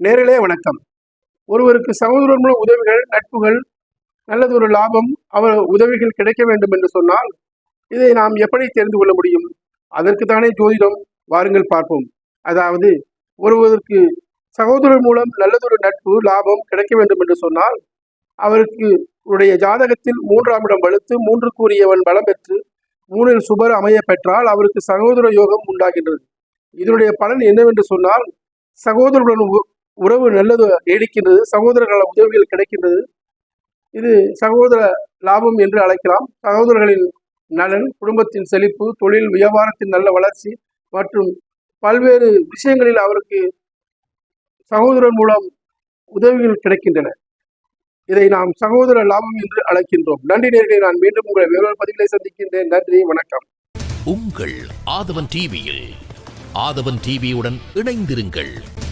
நேரிலே வணக்கம். ஒருவருக்கு சகோதரர் மூலம் உதவிகள் நட்புகள் நல்லதொரு லாபம் அவர் உதவிகள் கிடைக்க வேண்டும் என்று சொன்னால் இதை நாம் எப்படி தெரிந்து கொள்ள முடியும்? அதற்கு தானே ஜோதிடம் வாருங்கள் பார்ப்போம். அதாவது ஒருவருக்கு சகோதரர் மூலம் நல்லதொரு நட்பு லாபம் கிடைக்க வேண்டும் என்று சொன்னால் அவருக்கு உடைய ஜாதகத்தில் மூன்றாம் இடம் வலுத்து மூன்று கூறியவன் பலம் பெற்று மூணில் சுபர் அமைய பெற்றால் அவருக்கு சகோதர யோகம் உண்டாகின்றது. இதனுடைய பலன் என்னவென்று சொன்னால் சகோதரர்களுடன் உறவு நல்லது நீடிக்கின்றது சகோதரர்கள உதவிகள் கிடைக்கின்றது. இது சகோதர லாபம் என்று அழைக்கலாம். சகோதரர்களின் நலன் குடும்பத்தின் செழிப்பு தொழில் வியாபாரத்தின் நல்ல வளர்ச்சி மற்றும் பல்வேறு விஷயங்களில் அவருக்கு சகோதரர் மூலம் உதவிகள் கிடைக்கின்றன. இதை நாம் சகோதர லாபம் என்று அழைக்கின்றோம். நன்றி நேர்களை நான் மீண்டும் உங்களை வேறொரு பதிவுகளை சந்திக்கின்றேன். நன்றி வணக்கம். உங்கள் ஆதவன் டிவியில் ஆதவன் டிவியுடன் இணைந்திருங்கள்.